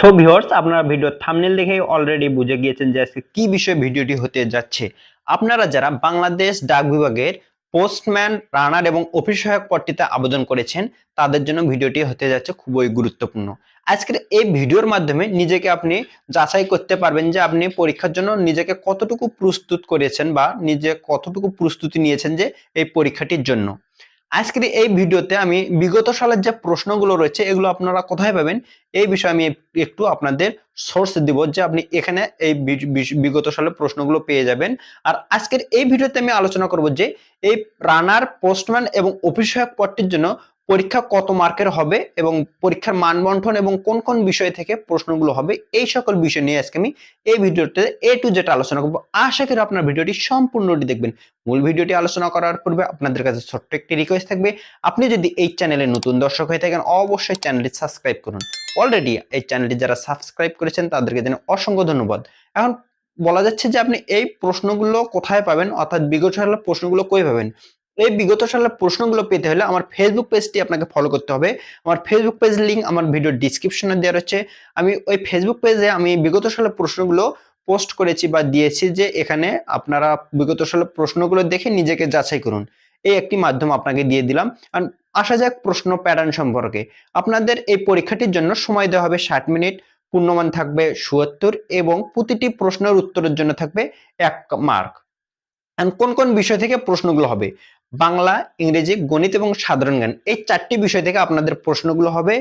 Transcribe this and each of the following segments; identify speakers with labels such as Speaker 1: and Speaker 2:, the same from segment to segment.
Speaker 1: So viewers আপনারা video thumbnail দেখে already বুঝে গিয়েছেন যে আজকে কি বিষয়ে ভিডিওটি হতে যাচ্ছে। আপনারা যারা বাংলাদেশ ডাক বিভাগের পোস্টম্যান রানার এবং অফিস সহায়ক পদটিতে আবেদন করেছেন, তাদের জন্য ভিডিওটি হতে যাচ্ছে খুবই গুরুত্বপূর্ণ। আজকের এই ভিডিওর মাধ্যমে নিজেকে আপনি যাচাই করতে পারবেন যে আপনি পরীক্ষার জন্য নিজেকে কতটুকু প্রস্তুত করেছেন বা নিজে কতটুকু প্রস্তুতি নিয়েছেন যে এই পরীক্ষাটির জন্য। আজকের এই ভিডিওতে আমি বিগত সালের যে প্রশ্নগুলো রয়েছে, এগুলো আপনারা কোথায় পাবেন? এই বিষয়ে আমি একটু আপনাদের সোর্স দিব যে আপনি এখানে এই বিগত সালের প্রশ্নগুলো পেয়ে যাবেন। আর আজকের এই ভিডিওতে আমি আলোচনা করব যে এই রানার পোস্টম্যান এবং অফিস সহায়ক পদটির জন্য পরীক্ষা কত মার্কের হবে এবং পরীক্ষার মান বন্টন এবং কোন কোন বিষয় থেকে প্রশ্নগুলো হবে, এই সকল বিষয় নিয়ে আজকে আমি এই ভিডিওতে এ টু যেটা আলোচনা করব। আশা করি আপনার ভিডিওটি সম্পূর্ণটি দেখবেন। মূল ভিডিওটি আলোচনা করার পূর্বে আপনাদের কাছে ছোট্ট একটি রিকোয়েস্ট থাকবে। আপনি যদি এই চ্যানেলে নতুন দর্শক হয়ে থাকেন, অবশ্যই চ্যানেলটি সাবস্ক্রাইব করুন। অলরেডি এই চ্যানেলটি যারা সাবস্ক্রাইব করেছেন, তাদেরকে জানাই অসংখ্য ধন্যবাদ। এখন বলা যাচ্ছে যে আপনি এই প্রশ্নগুলো কোথায় পাবেন, অর্থাৎ বিগত সালের প্রশ্নগুলো কই পাবেন? এই বিগত সালের প্রশ্নগুলো পেতে হলে আমার ফেসবুক পেজটি আপনাকে ফলো করতে হবে। আমার ফেসবুক পেজ লিংক আমার ভিডিও ডিসক্রিপশনে দেওয়া রয়েছে। আমি ওই ফেসবুক পেজে আমি বিগত সালের প্রশ্নগুলো পোস্ট করেছি বা দিয়েছি যে এখানে আপনারা বিগত সালের প্রশ্নগুলো দেখে নিজেকে যাচাই করুন। এই একটি মাধ্যম আপনাকে দিয়ে দিলাম। আর আসা যাক প্রশ্ন প্যাটার্ন সম্পর্কে। আপনাদের এই পরীক্ষাটির জন্য সময় দেওয়া হবে ষাট মিনিট, পূর্ণমান থাকবে সুয়াত্তর এবং প্রতিটি প্রশ্নের উত্তরের জন্য থাকবে এক মার্ক কোন কোন বিষয় থেকে প্রশ্নগুলো হবে? বাংলা, ইংরেজি, গণিত এবং সাধারণ জ্ঞান এই চারটি বিষয় থেকে আপনাদের প্রশ্নগুলো হবে।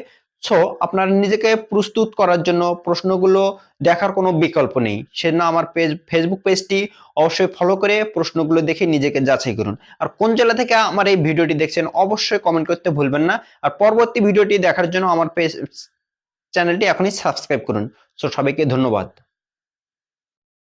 Speaker 1: সো আপনার নিজেকে প্রস্তুত করার জন্য প্রশ্নগুলো দেখার কোনো বিকল্প নেই। সেজন্য আমার পেজ ফেসবুক পেজটি অবশ্যই ফলো করে প্রশ্নগুলো দেখে নিজেকে যাচাই করুন। আর কোন জেলা থেকে আমার এই ভিডিওটি দেখছেন অবশ্যই কমেন্ট করতে ভুলবেন না। আর পরবর্তী ভিডিওটি দেখার জন্য আমার পেজ, চ্যানেলটি এখনই সাবস্ক্রাইব করুন। সো সবাইকে ধন্যবাদ।